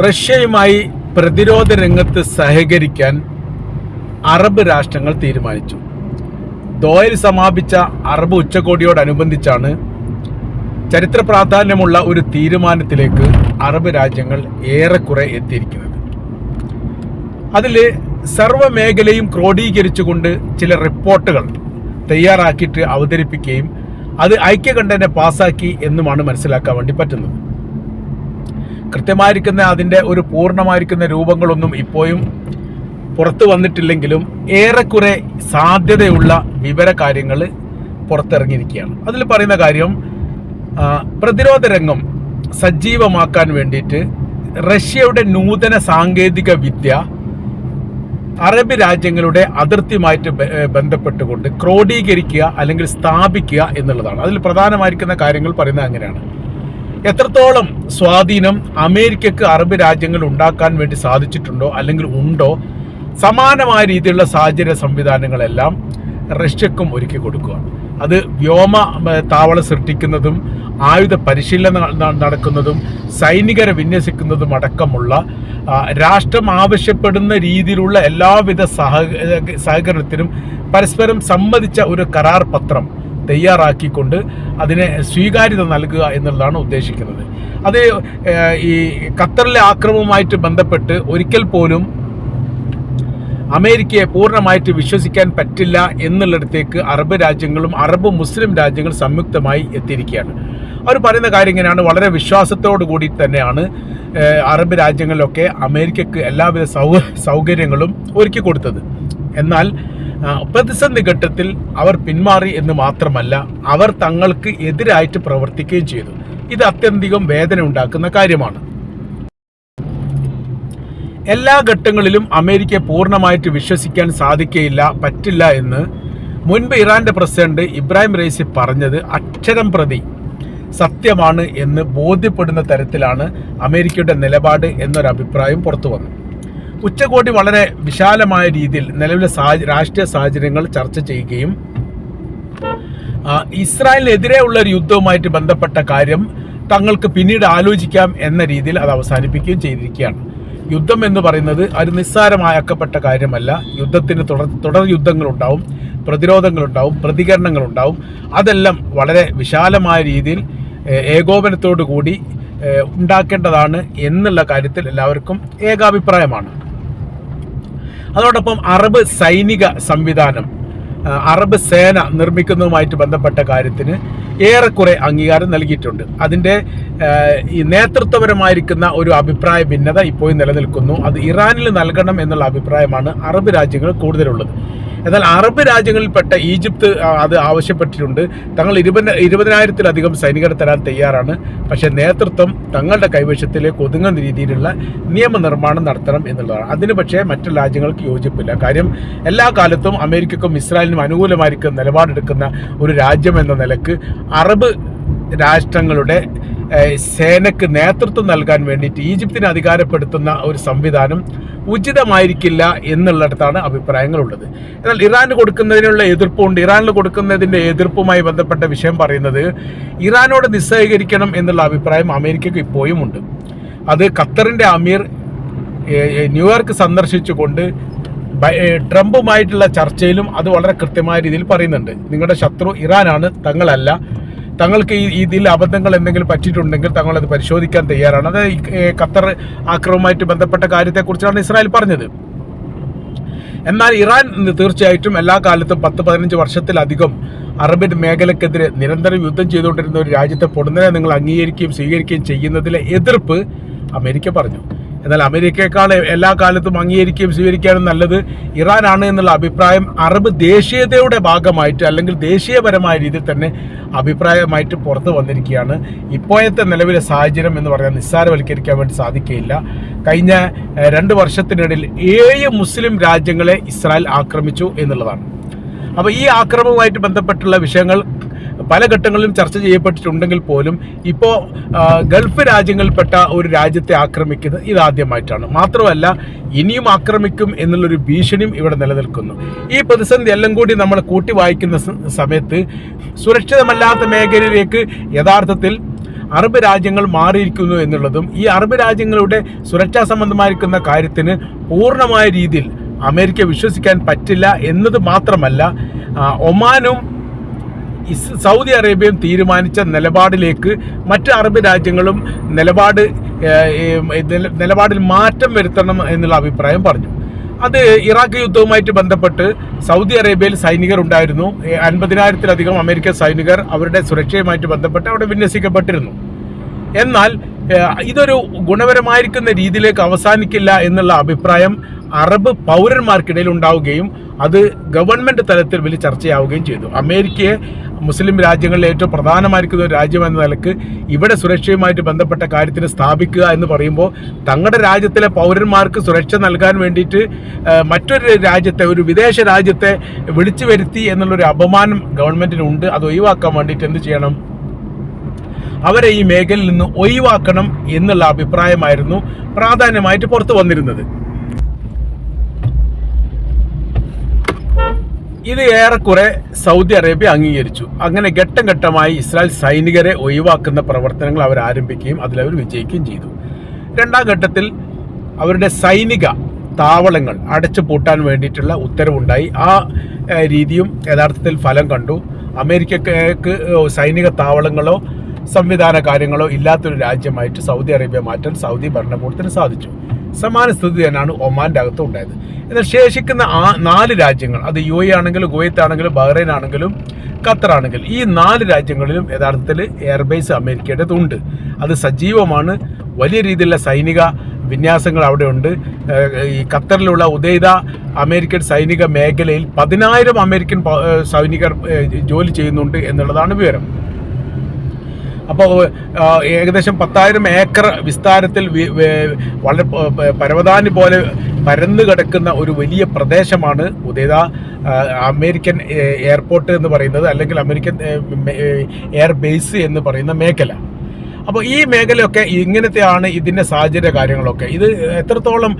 റഷ്യയുമായി പ്രതിരോധ രംഗത്ത് സഹകരിക്കാൻ അറബ് രാഷ്ട്രങ്ങൾ തീരുമാനിച്ചു. ദോയൽ സമാപിച്ച അറബ് ഉച്ചകോടിയോടനുബന്ധിച്ചാണ് ചരിത്ര പ്രാധാന്യമുള്ള ഒരു തീരുമാനത്തിലേക്ക് അറബ് രാജ്യങ്ങൾ ഏറെക്കുറെ എത്തിയിരിക്കുന്നത്. അതിൽ സർവമേഖലയും ക്രോഡീകരിച്ചുകൊണ്ട് ചില റിപ്പോർട്ടുകൾ തയ്യാറാക്കിയിട്ട് അവതരിപ്പിക്കുകയും അത് ഐക്യകണ്ഠനെ പാസാക്കി എന്നുമാണ് മനസ്സിലാക്കാൻ വേണ്ടി പറ്റുന്നത്. കൃത്യമായിരിക്കുന്ന അതിന്റെ ഒരു പൂർണമായിരിക്കുന്ന രൂപങ്ങളൊന്നും ഇപ്പോഴും പുറത്തു വന്നിട്ടില്ലെങ്കിലും ഏറെക്കുറെ സാധ്യതയുള്ള വിവര കാര്യങ്ങൾ പുറത്തിറങ്ങിയിരിക്കുകയാണ്. അതിൽ പറയുന്ന കാര്യം പ്രതിരോധ രംഗം സജീവമാക്കാൻ വേണ്ടിയിട്ട് റഷ്യയുടെ നൂതന സാങ്കേതിക വിദ്യ അറബ് രാജ്യങ്ങളുടെ അതിർത്തിയുമായിട്ട് ബന്ധപ്പെട്ടുകൊണ്ട് ക്രോഡീകരിക്കുക അല്ലെങ്കിൽ സ്ഥാപിക്കുക എന്നുള്ളതാണ്. അതിൽ പ്രധാനമായിരിക്കുന്ന കാര്യങ്ങൾ പറയുന്നത് അങ്ങനെയാണ്. എത്രത്തോളം സ്വാധീനം അമേരിക്കക്ക് അറബ് രാജ്യങ്ങൾ ഉണ്ടാക്കാൻ വേണ്ടി സാധിച്ചിട്ടുണ്ടോ അല്ലെങ്കിൽ ഉണ്ടോ? സമാനമായ രീതിയിലുള്ള സാഹചര്യ സംവിധാനങ്ങളെല്ലാം റഷ്യക്കും ഒരുക്കി കൊടുക്കുക അത് വ്യോമ താവള സൃഷ്ടിക്കുന്നതും ആയുധ പരിശീലനം നടക്കുന്നതും സൈനികരെ വിന്യസിക്കുന്നതും അടക്കമുള്ള രാഷ്ട്രം ആവശ്യപ്പെടുന്ന രീതിയിലുള്ള എല്ലാവിധ സഹ സഹകരണത്തിനും പരസ്പരം സമ്മതിച്ച ഒരു കരാർ പത്രം തയ്യാറാക്കിക്കൊണ്ട് അതിനെ സ്വീകാര്യത നൽകുക എന്നുള്ളതാണ് ഉദ്ദേശിക്കുന്നത്. അത് ഈ ഖത്തറിലെ ആക്രമവുമായിട്ട് ബന്ധപ്പെട്ട് ഒരിക്കൽ പോലും അമേരിക്കയെ പൂർണമായിട്ട് വിശ്വസിക്കാൻ പറ്റില്ല എന്നുള്ളിടത്തേക്ക് അറബ് രാജ്യങ്ങളും അറബ് മുസ്ലിം രാജ്യങ്ങളും സംയുക്തമായി എത്തിയിരിക്കുകയാണ്. അവർ പറയുന്ന കാര്യം ഇങ്ങനെയാണ്. വളരെ വിശ്വാസത്തോടു കൂടി തന്നെയാണ് അറബ് രാജ്യങ്ങളിലൊക്കെ അമേരിക്കക്ക് എല്ലാവിധ സൗ സൗകര്യങ്ങളും ഒരുക്കി കൊടുത്തത്. എന്നാൽ പ്രതിസന്ധി ഘട്ടത്തിൽ അവർ പിന്മാറി എന്ന് മാത്രമല്ല അവർ തങ്ങൾക്ക് എതിരായിട്ട് പ്രവർത്തിക്കുകയും ചെയ്തു. ഇത് അത്യന്തികം വേദന ഉണ്ടാക്കുന്ന കാര്യമാണ്. എല്ലാ ഘട്ടങ്ങളിലും അമേരിക്കയെ പൂർണമായിട്ട് വിശ്വസിക്കാൻ സാധിക്കയില്ല പറ്റില്ല എന്ന് മുൻപ് ഇറാന്റെ പ്രസിഡന്റ് ഇബ്രാഹിം റൈസി പറഞ്ഞത് അക്ഷരം പ്രതി സത്യമാണ് എന്ന് ബോധ്യപ്പെടുന്ന തരത്തിലാണ് അമേരിക്കയുടെ നിലപാട് എന്നൊരു അഭിപ്രായം പുറത്തു വന്നു ഉച്ചകോടി വളരെ വിശാലമായ രീതിയിൽ നിലവിലെ രാഷ്ട്രീയ സാഹചര്യങ്ങൾ ചർച്ച ചെയ്യുകയും ഇസ്രായേലിനെതിരെ ഉള്ള ഒരു യുദ്ധവുമായിട്ട് ബന്ധപ്പെട്ട കാര്യം തങ്ങൾക്ക് പിന്നീട് ആലോചിക്കാം എന്ന രീതിയിൽ അത് അവസാനിപ്പിക്കുകയും ചെയ്തിരിക്കുകയാണ്. യുദ്ധം എന്ന് പറയുന്നത് അത് നിസ്സാരമാക്കപ്പെട്ട കാര്യമല്ല. യുദ്ധത്തിന് തുടർ തുടർ യുദ്ധങ്ങളുണ്ടാവും പ്രതിരോധങ്ങളുണ്ടാവും പ്രതികരണങ്ങളുണ്ടാവും. അതെല്ലാം വളരെ വിശാലമായ രീതിയിൽ ഏകോപനത്തോടു കൂടി ഉണ്ടാക്കേണ്ടതാണ് എന്നുള്ള കാര്യത്തിൽ എല്ലാവർക്കും ഏകാഭിപ്രായമാണ്. അതോടൊപ്പം അറബ് സൈനിക സംവിധാനം അറബ് സേന നിർമ്മിക്കുന്നതുമായിട്ട് ബന്ധപ്പെട്ട കാര്യത്തിന് ഏറെക്കുറെ അംഗീകാരം നൽകിയിട്ടുണ്ട്. അതിന്റെ ഈ നേതൃത്വപരമായിരിക്കുന്ന ഒരു അഭിപ്രായ ഭിന്നത ഇപ്പോഴും നിലനിൽക്കുന്നു. അത് ഇറാനിൽ നൽകണം എന്നുള്ള അഭിപ്രായമാണ് അറബ് രാജ്യങ്ങൾ കൂടുതലുള്ളത്. എന്നാൽ അറബ് രാജ്യങ്ങളിൽപ്പെട്ട ഈജിപ്ത് അത് ആവശ്യപ്പെട്ടിട്ടുണ്ട്. തങ്ങൾ ഇരുപത് ഇരുപതിനായിരത്തിലധികം സൈനികരെ തരാൻ തയ്യാറാണ്. പക്ഷേ നേതൃത്വം തങ്ങളുടെ കൈവശത്തിലേക്ക് ഒതുങ്ങുന്ന രീതിയിലുള്ള നിയമനിർമ്മാണം നടത്തണം എന്നുള്ളതാണ്. അതിന് പക്ഷേ മറ്റു രാജ്യങ്ങൾക്ക് യോജിപ്പില്ല. കാര്യം എല്ലാ കാലത്തും അമേരിക്കക്കും ഇസ്രായേലിനും അനുകൂലമായിരിക്കും നിലപാടെടുക്കുന്ന ഒരു രാജ്യം എന്ന നിലയ്ക്ക് അറബ് രാഷ്ട്രങ്ങളുടെ സേനക്ക് നേതൃത്വം നൽകാൻ വേണ്ടിയിട്ട് ഈജിപ്തിനെ അധികാരപ്പെടുത്തുന്ന ഒരു സംവിധാനം ഉചിതമായിരിക്കില്ല എന്നുള്ളിടത്താണ് അഭിപ്രായങ്ങളുള്ളത്. എന്നാൽ ഇറാന് കൊടുക്കുന്നതിനുള്ള എതിർപ്പുണ്ട്. ഇറാനിൽ കൊടുക്കുന്നതിന്റെ എതിർപ്പുമായി ബന്ധപ്പെട്ട വിഷയം പറയുന്നത് ഇറാനോട് നിസ്സഹകരിക്കണം എന്നുള്ള അഭിപ്രായം അമേരിക്കയ്ക്ക് ഇപ്പോഴും ഉണ്ട്. അത് ഖത്തറിന്റെ അമീർ ന്യൂയോർക്ക് സന്ദർശിച്ചുകൊണ്ട് ട്രംപുമായിട്ടുള്ള ചർച്ചയിലും അത് വളരെ കൃത്യമായ രീതിയിൽ പറയുന്നുണ്ട്. നിങ്ങളുടെ ശത്രു ഇറാനാണ് തങ്ങളല്ല. തങ്ങൾക്ക് ഈ ഇതിൽ അബദ്ധങ്ങൾ എന്തെങ്കിലും പറ്റിയിട്ടുണ്ടെങ്കിൽ തങ്ങൾ അത് പരിശോധിക്കാൻ തയ്യാറാണ്. അത് ഖത്തർ ആക്രമവുമായിട്ട് ബന്ധപ്പെട്ട കാര്യത്തെക്കുറിച്ചാണ് ഇസ്രായേൽ പറഞ്ഞത്. എന്നാൽ ഇറാൻ തീർച്ചയായിട്ടും എല്ലാ കാലത്തും പത്ത് പതിനഞ്ച് വർഷത്തിലധികം അറബ് മേഖലക്കെതിരെ നിരന്തരം യുദ്ധം ചെയ്തുകൊണ്ടിരുന്ന ഒരു രാജ്യത്തെ പൊടുന്നനെ നിങ്ങൾ അംഗീകരിക്കുകയും സ്വീകരിക്കുകയും ചെയ്യുന്നതിലെ എതിർപ്പ് അമേരിക്ക പറഞ്ഞു. എന്നാൽ അമേരിക്കയെക്കാൾ എല്ലാ കാലത്തും അംഗീകരിക്കുകയും സ്വീകരിക്കാനും നല്ലത്. ഇറാനാണ് എന്നുള്ള അഭിപ്രായം അറബ് ദേശീയതയുടെ ഭാഗമായിട്ട് അല്ലെങ്കിൽ ദേശീയപരമായ രീതിയിൽ തന്നെ അഭിപ്രായമായിട്ട് പുറത്തു വന്നിരിക്കുകയാണ്. ഇപ്പോഴത്തെ നിലവിലെ സാഹചര്യം എന്ന് പറയാൻ നിസ്സാരവൽക്കരിക്കാൻ വേണ്ടി സാധിക്കുകയില്ല. കഴിഞ്ഞ രണ്ട് വർഷത്തിനിടയിൽ ഏഴ് മുസ്ലിം രാജ്യങ്ങളെ ഇസ്രായേൽ ആക്രമിച്ചു എന്നുള്ളതാണ്. അപ്പോൾ ഈ ആക്രമവുമായിട്ട് ബന്ധപ്പെട്ടുള്ള വിഷയങ്ങൾ പല ഘട്ടങ്ങളിലും ചർച്ച ചെയ്യപ്പെട്ടിട്ടുണ്ടെങ്കിൽ പോലും ഇപ്പോൾ ഗൾഫ് രാജ്യങ്ങളിൽപ്പെട്ട ഒരു രാജ്യത്തെ ആക്രമിക്കുന്നത് ഇതാദ്യമായിട്ടാണ്. മാത്രമല്ല ഇനിയും ആക്രമിക്കും എന്നുള്ളൊരു ഭീഷണിയും ഇവിടെ നിലനിൽക്കുന്നു. ഈ പ്രതിസന്ധി എല്ലാം കൂടി നമ്മൾ കൂട്ടി വായിക്കുന്ന സമയത്ത് സുരക്ഷിതമല്ലാത്ത മേഖലയിലേക്ക് യഥാർത്ഥത്തിൽ അറബ് രാജ്യങ്ങൾ മാറിയിരിക്കുന്നു എന്നുള്ളതും ഈ അറബ് രാജ്യങ്ങളുടെ സുരക്ഷാ സംബന്ധമായിരിക്കുന്ന കാര്യത്തിന് പൂർണമായ രീതിയിൽ അമേരിക്ക വിശ്വസിക്കാൻ പറ്റില്ല എന്നത് മാത്രമല്ല ഒമാനും സൗദി അറേബ്യയും തീരുമാനിച്ച നിലപാടിലേക്ക് മറ്റ് അറബ് രാജ്യങ്ങളും നിലപാട് നിലപാടിൽ മാറ്റം വരുത്തണം എന്നുള്ള അഭിപ്രായം പറഞ്ഞു. അത് ഇറാഖ് യുദ്ധവുമായിട്ട് ബന്ധപ്പെട്ട് സൗദി അറേബ്യയിൽ സൈനികർ ഉണ്ടായിരുന്നു. അൻപതിനായിരത്തിലധികം അമേരിക്കൻ സൈനികർ അവരുടെ സുരക്ഷയുമായിട്ട് ബന്ധപ്പെട്ട് അവിടെ വിന്യസിക്കപ്പെട്ടിരുന്നു. എന്നാൽ ഇതൊരു ഗുണപരമായിരിക്കുന്ന രീതിയിലേക്ക് അവസാനിക്കില്ല എന്നുള്ള അഭിപ്രായം അറബ് പൗരന്മാർക്കിടയിൽ ഉണ്ടാവുകയും അത് ഗവൺമെന്റ് തലത്തിൽ വലിയ ചർച്ചയാവുകയും ചെയ്തു. അമേരിക്കയെ മുസ്ലിം രാജ്യങ്ങളിലെ ഏറ്റവും പ്രധാനമായിരിക്കുന്ന ഒരു രാജ്യം എന്ന നിലയ്ക്ക് ഇവിടെ സുരക്ഷയുമായിട്ട് ബന്ധപ്പെട്ട കാര്യത്തിന് സ്ഥാപിക്കുക എന്ന് പറയുമ്പോൾ തങ്ങളുടെ രാജ്യത്തിലെ പൗരന്മാർക്ക് സുരക്ഷ നൽകാൻ വേണ്ടിയിട്ട് മറ്റൊരു രാജ്യത്തെ ഒരു വിദേശ രാജ്യത്തെ വിളിച്ചു വരുത്തി എന്നുള്ളൊരു അപമാനം ഗവൺമെന്റിനുണ്ട് അത് ഒഴിവാക്കാൻ വേണ്ടിയിട്ട് എന്ത് ചെയ്യണം? അവരെ ഈ മേഖലയിൽ നിന്ന് ഒഴിവാക്കണം എന്നുള്ള അഭിപ്രായമായിരുന്നു പ്രാധാന്യമായിട്ട് പുറത്തു വന്നിരുന്നത്. ഇത് ഏറെക്കുറെ സൗദി അറേബ്യ അംഗീകരിച്ചു. അങ്ങനെ ഘട്ടം ഘട്ടമായി ഇസ്രായേൽ സൈനികരെ ഒഴിവാക്കുന്ന പ്രവർത്തനങ്ങൾ അവർ ആരംഭിക്കുകയും അതിലവർ വിജയിക്കുകയും ചെയ്തു. രണ്ടാം ഘട്ടത്തിൽ അവരുടെ സൈനിക താവളങ്ങൾ അടച്ചു പൂട്ടാൻ വേണ്ടിയിട്ടുള്ള ഉത്തരവുണ്ടായി. ആ രീതിയും യഥാർത്ഥത്തിൽ ഫലം കണ്ടു. അമേരിക്കക്ക് സൈനിക താവളങ്ങളോ സംവിധാന കാര്യങ്ങളോ ഇല്ലാത്തൊരു രാജ്യമായിട്ട് സൗദി അറേബ്യ മാറ്റാൻ സൗദി ഭരണകൂടത്തിന് സാധിച്ചു. സമാന സ്ഥിതി തന്നെയാണ് ഒമാന്റെ അകത്ത് ഉണ്ടായത്. എന്നാൽ ശേഷിക്കുന്ന ആ നാല് രാജ്യങ്ങൾ അത് യു എ ആണെങ്കിലും കുവൈത്ത് ആണെങ്കിലും ബഹ്റൈൻ ആണെങ്കിലും ഖത്തർ ആണെങ്കിലും ഈ നാല് രാജ്യങ്ങളിലും യഥാർത്ഥത്തിൽ എയർബേസ് അമേരിക്കയുടേതുണ്ട് അത് സജീവമാണ്. വലിയ രീതിയിലുള്ള സൈനിക വിന്യാസങ്ങൾ അവിടെ ഉണ്ട്. ഈ ഖത്തറിലുള്ള ഉദൈദ അമേരിക്കൻ സൈനിക മേഖലയിൽ പതിനായിരം അമേരിക്കൻ സൈനികർ ജോലി ചെയ്യുന്നുണ്ട് എന്നുള്ളതാണ് വിവരം. അപ്പോൾ ഏകദേശം പത്തായിരം ഏക്കർ വിസ്താരത്തിൽ വളരെ പരവതാനി പോലെ പരന്നു കിടക്കുന്ന ഒരു വലിയ പ്രദേശമാണ് ഉദയത അമേരിക്കൻ എയർപോർട്ട് എന്ന് പറയുന്നത് അല്ലെങ്കിൽ അമേരിക്കൻ എയർ ബേസ് എന്ന് പറയുന്ന മേഖല. അപ്പോൾ ഈ മേഖലയൊക്കെ ഇങ്ങനത്തെയാണ് ഇതിന്റെ സാഹചര്യ കാര്യങ്ങളൊക്കെ. ഇത് എത്രത്തോളം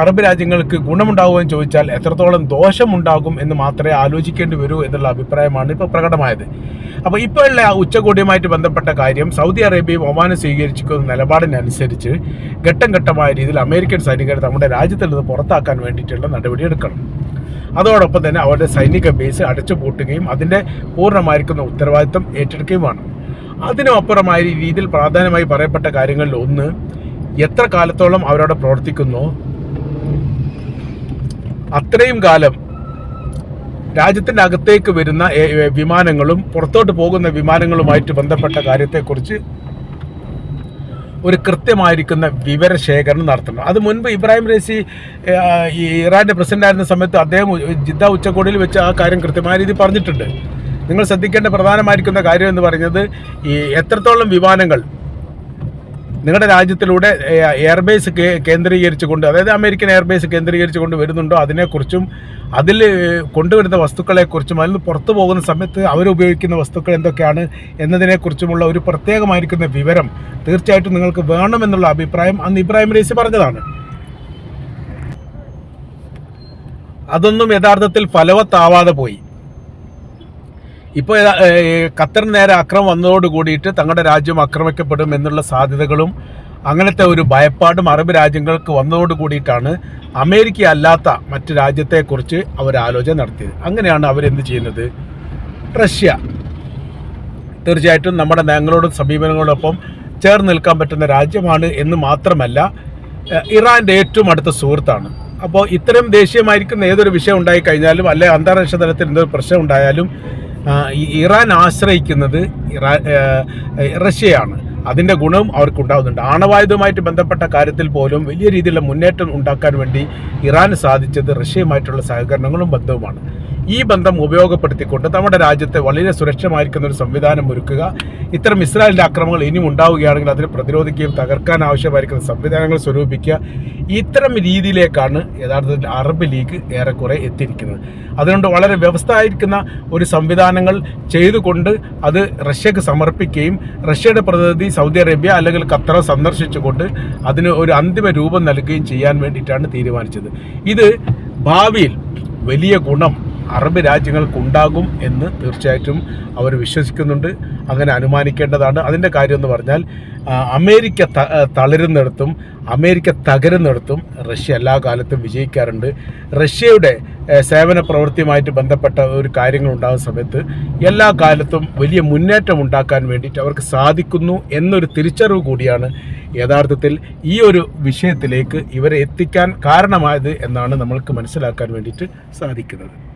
അറബ് രാജ്യങ്ങൾക്ക് ഗുണമുണ്ടാകുമെന്ന് ചോദിച്ചാൽ എത്രത്തോളം ദോഷമുണ്ടാകും എന്ന് മാത്രമേ ആലോചിക്കേണ്ടി വരൂ എന്നുള്ള അഭിപ്രായമാണ് ഇപ്പോൾ പ്രകടമായത്. അപ്പോൾ ഇപ്പോഴുള്ള ആ ഉച്ചകോടിയുമായിട്ട് ബന്ധപ്പെട്ട കാര്യം സൗദി അറേബ്യയും ഒമാനും സ്വീകരിച്ചിരിക്കുന്ന നിലപാടിനനുസരിച്ച് ഘട്ടം ഘട്ടമായ രീതിയിൽ അമേരിക്കൻ സൈനികരെ നമ്മുടെ രാജ്യത്തിൽ നിന്ന് പുറത്താക്കാൻ വേണ്ടിയിട്ടുള്ള നടപടി എടുക്കണം. അതോടൊപ്പം തന്നെ അവരുടെ സൈനിക ബേസ് അടച്ചുപൂട്ടുകയും അതിന്റെ പൂർണമായിരിക്കുന്ന ഉത്തരവാദിത്തം ഏറ്റെടുക്കുകയുമാണ് അതിനും അപ്പുറമായ രീതിയിൽ പ്രാധാന്യമായി പറയപ്പെട്ട കാര്യങ്ങളിൽ ഒന്ന് എത്ര കാലത്തോളം അവരവിടെ പ്രവർത്തിക്കുന്നു? അത്രയും കാലം രാജ്യത്തിന്റെ അകത്തേക്ക് വരുന്ന വിമാനങ്ങളും പുറത്തോട്ട് പോകുന്ന വിമാനങ്ങളുമായിട്ട് ബന്ധപ്പെട്ട കാര്യത്തെക്കുറിച്ച് ഒരു കൃത്യമായിരിക്കുന്ന വിവരശേഖരണം നടത്തണം. അത് മുൻപ് ഇബ്രാഹിം റേസി ഈ ഇറാന്റെ പ്രസിഡന്റ് ആയിരുന്ന സമയത്ത് അദ്ദേഹം ജിദ്ദ ഉച്ചകോടിയിൽ വെച്ച് ആ കാര്യം കൃത്യമായ രീതിയിൽ പറഞ്ഞിട്ടുണ്ട്. നിങ്ങൾ ശ്രദ്ധിക്കേണ്ട പ്രധാനമായിരിക്കുന്ന കാര്യം എന്ന് പറയുന്നത് ഈ എത്രത്തോളം വിമാനങ്ങൾ നിങ്ങളുടെ രാജ്യത്തിലൂടെ എയർബേസ് കേന്ദ്രീകരിച്ചുകൊണ്ട് അതായത് അമേരിക്കൻ എയർബേസ് കേന്ദ്രീകരിച്ചുകൊണ്ട് വരുന്നുണ്ടോ അതിനെക്കുറിച്ചും അതിൽ കൊണ്ടുവരുന്ന വസ്തുക്കളെക്കുറിച്ചും അതിൽ നിന്ന് പുറത്തു പോകുന്ന സമയത്ത് അവരുപയോഗിക്കുന്ന വസ്തുക്കൾ എന്തൊക്കെയാണ് എന്നതിനെക്കുറിച്ചുമുള്ള ഒരു പ്രത്യേകമായിരിക്കുന്ന വിവരം തീർച്ചയായിട്ടും നിങ്ങൾക്ക് വേണമെന്നുള്ള അഭിപ്രായം അന്ന് ഇബ്രാഹിം റേസി പറഞ്ഞതാണ്. അതൊന്നും യഥാർത്ഥത്തിൽ ഫലവത്താവാതെ പോയി. ഇപ്പോൾ ഖത്തറിന് നേരെ അക്രമം വന്നതോട് കൂടിയിട്ട് തങ്ങളുടെ രാജ്യം ആക്രമിക്കപ്പെടും എന്നുള്ള സാധ്യതകളും അങ്ങനത്തെ ഒരു ഭയപ്പാടും അറബ് രാജ്യങ്ങൾക്ക് വന്നതോട് കൂടിയിട്ടാണ് അമേരിക്ക അല്ലാത്ത മറ്റ് രാജ്യത്തെക്കുറിച്ച് അവർ ആലോചന നടത്തിയത്. അങ്ങനെയാണ് അവരെന്ത് ചെയ്യുന്നത്? റഷ്യ. തീർച്ചയായിട്ടും നമ്മുടെ നയങ്ങളോടും സമീപനങ്ങളോടൊപ്പം ചേർന്ന് നിൽക്കാൻ പറ്റുന്ന രാജ്യമാണ് എന്ന് മാത്രമല്ല ഇറാന്റെ ഏറ്റവും അടുത്ത സുഹൃത്താണ്. അപ്പോൾ ഇത്തരം ദേശീയമായിരിക്കുന്ന ഏതൊരു വിഷയം ഉണ്ടായിക്കഴിഞ്ഞാലും അല്ലെ അന്താരാഷ്ട്ര തലത്തിൽ എന്തൊരു പ്രശ്നം ഉണ്ടായാലും ഇറാൻ ആശ്രയിക്കുന്നത് ഇറാ റഷ്യയാണ്. അതിന്റെ ഗുണവും അവർക്ക് ഉണ്ടാകുന്നുണ്ട് ആണവായുധവുമായിട്ട് ബന്ധപ്പെട്ട കാര്യത്തിൽ പോലും വലിയ രീതിയിലുള്ള മുന്നേറ്റം ഉണ്ടാക്കാൻ വേണ്ടി ഇറാന് സാധിച്ചത് റഷ്യയുമായിട്ടുള്ള സഹകരണങ്ങളും ബന്ധവുമാണ്. ഈ ബന്ധം ഉപയോഗപ്പെടുത്തിക്കൊണ്ട് നമ്മുടെ രാജ്യത്തെ വളരെ സുരക്ഷമായിരിക്കുന്ന ഒരു സംവിധാനം ഒരുക്കുക. ഇത്തരം ഇസ്രായേലിന്റെ ആക്രമണങ്ങൾ ഇനിയും ഉണ്ടാവുകയാണെങ്കിൽ അതിനെ പ്രതിരോധിക്കുകയും തകർക്കാൻ ആവശ്യമായിരിക്കുന്ന സംവിധാനങ്ങൾ സ്വരൂപിക്കുക. ഇത്തരം രീതിയിലേക്കാണ് യഥാർത്ഥത്തിൽ അറബ് ലീഗ് ഏറെക്കുറെ എത്തിയിരിക്കുന്നത്. അതുകൊണ്ട് വളരെ വ്യവസ്ഥയായിരിക്കുന്ന ഒരു സംവിധാനങ്ങൾ ചെയ്തുകൊണ്ട് അത് റഷ്യക്ക് സമർപ്പിക്കുകയും റഷ്യയുടെ പ്രതിനിധി സൗദി അറേബ്യ അല്ലെങ്കിൽ ഖത്തർ സന്ദർശിച്ചുകൊണ്ട് അതിന് ഒരു അന്തിമ രൂപം നൽകുകയും ചെയ്യാൻ വേണ്ടിയിട്ടാണ് തീരുമാനിച്ചത്. ഇത് ഭാവിയിൽ വലിയ ഗുണം അറബ് രാജ്യങ്ങൾക്കുണ്ടാകും എന്ന് തീർച്ചയായിട്ടും അവർ വിശ്വസിക്കുന്നുണ്ട്. അങ്ങനെ അനുമാനിക്കേണ്ടതാണ്. അതിന്റെ കാര്യം എന്ന് പറഞ്ഞാൽ അമേരിക്ക തളരുന്നിടത്തും അമേരിക്ക തകരുന്നിടത്തും റഷ്യ എല്ലാ കാലത്തും വിജയിക്കാറുണ്ട്. റഷ്യയുടെ സേവന പ്രവൃത്തിയുമായിട്ട് ബന്ധപ്പെട്ട ഒരു കാര്യങ്ങൾ ഉണ്ടാകുന്ന സമയത്ത് എല്ലാ കാലത്തും വലിയ മുന്നേറ്റം ഉണ്ടാക്കാൻ വേണ്ടിയിട്ട് അവർക്ക് സാധിക്കുന്നു എന്നൊരു തിരിച്ചറിവ് കൂടിയാണ് യഥാർത്ഥത്തിൽ ഈ ഒരു വിഷയത്തിലേക്ക് ഇവരെ എത്തിക്കാൻ കാരണമായത് എന്നാണ് നമ്മൾക്ക് മനസ്സിലാക്കാൻ വേണ്ടിയിട്ട് സാധിക്കുന്നത്.